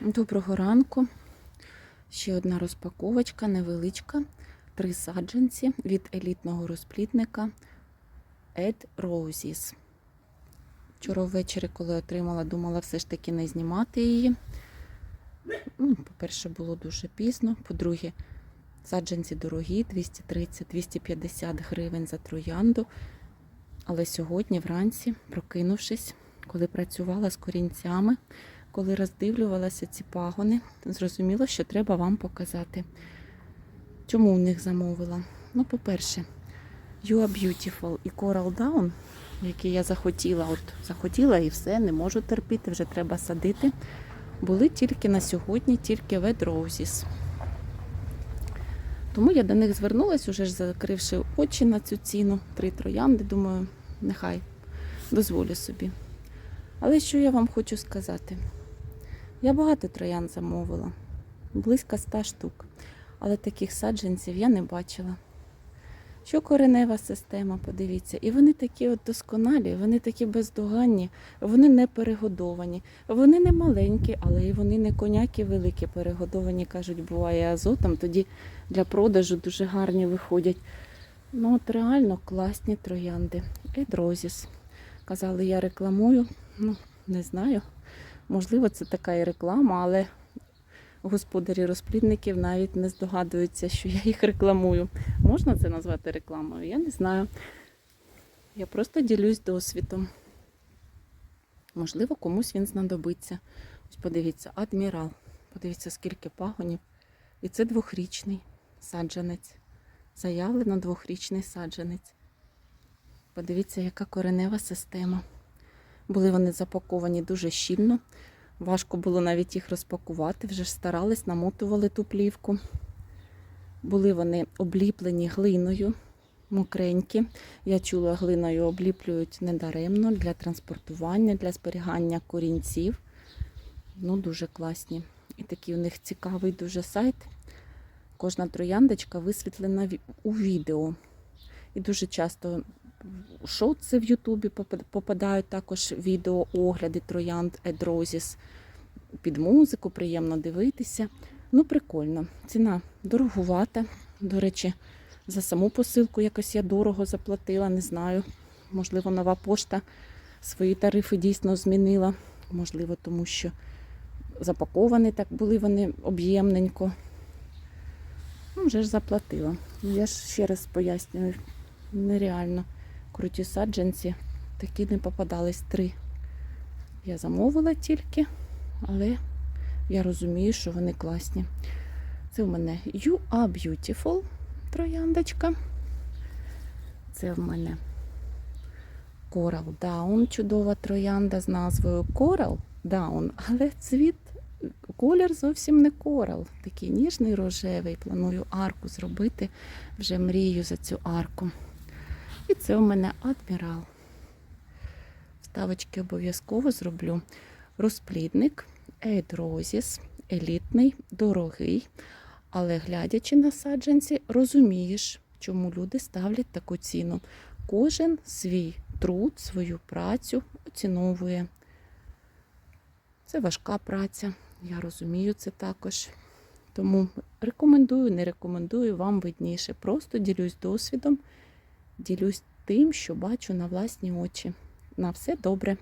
Доброго ранку. Ще одна розпаковочка невеличка. Три саджанці від елітного розплідника Ed Roses. Вчора ввечері, коли отримала, думала все ж таки не знімати її. Ну, По-перше, було дуже пізно. По-друге, саджанці дорогі 230-250 гривень за троянду. Але сьогодні, вранці, прокинувшись, коли працювала з корінцями, коли роздивлювалася ці пагони, зрозуміло, що треба вам показати. Чому в них замовила? Ну, по-перше, You are Beautiful і Coral Down, які я захотіла, от захотіла і все, не можу терпіти, вже треба садити. Були тільки на сьогодні, тільки Red Roses. Тому я до них звернулася, уже ж закривши очі на цю ціну, три троянди, думаю, нехай дозволю собі. Але що я вам хочу сказати? Я багато троян замовила, близько ста штук, але таких саджанців я не бачила. Що коренева система, подивіться, і вони такі от досконалі, вони такі бездоганні, вони не перегодовані, вони не маленькі, але і вони не коняки великі, перегодовані, кажуть, буває азотом, тоді для продажу дуже гарні виходять. Ну от реально класні троянди. Едрозіс. Казали, я рекламую. Ну, не знаю. Можливо, це така і реклама, але господарі розплідників навіть не здогадуються, що я їх рекламую. Можна це назвати рекламою? Я не знаю. Я просто ділюсь досвідом. Можливо, комусь він знадобиться. Ось подивіться, адмірал. Подивіться, скільки пагонів. І це двохрічний саджанець. Заявлено двохрічний саджанець. Подивіться, яка коренева система. Були вони запаковані дуже щільно. Важко було навіть їх розпакувати, вже ж старались, намотували ту плівку. Були вони обліплені глиною, мокренькі. Я чула, глиною обліплюють недаремно для транспортування, для зберігання корінців. Ну, дуже класні. І такий у них цікавий дуже сайт. Кожна трояндочка висвітлена у відео. І дуже часто шоуці в Ютубі попадають також відео огляди троянд Едрозіс під музику, приємно дивитися. Ну, прикольно. Ціна дорогувата. До речі, за саму посилку якось я дорого заплатила, не знаю. Можливо, нова пошта свої тарифи дійсно змінила. Можливо, тому що запаковані так були вони об'ємненько. Ну, вже ж заплатила. Я ж ще раз пояснюю, нереально круті саджанці. Такі не попадались три. Я замовила тільки, але я розумію, що вони класні. Це в мене You are Beautiful трояндочка. Це в мене Coral Down, чудова троянда з назвою Coral Down, але цвіт, колір зовсім не корал. Такий ніжний рожевий. Планую арку зробити. Вже мрію за цю арку. І це у мене адмірал. Вставочки обов'язково зроблю. Розплідник Roses, елітний, дорогий. Але глядячи на саджанці, розумієш, чому люди ставлять таку ціну. Кожен свій труд, свою працю оціновує. Це важка праця, я розумію це також. Тому рекомендую, не рекомендую, вам видніше. Просто ділюсь досвідом, ділюсь тим, що бачу на власні очі. На все добре.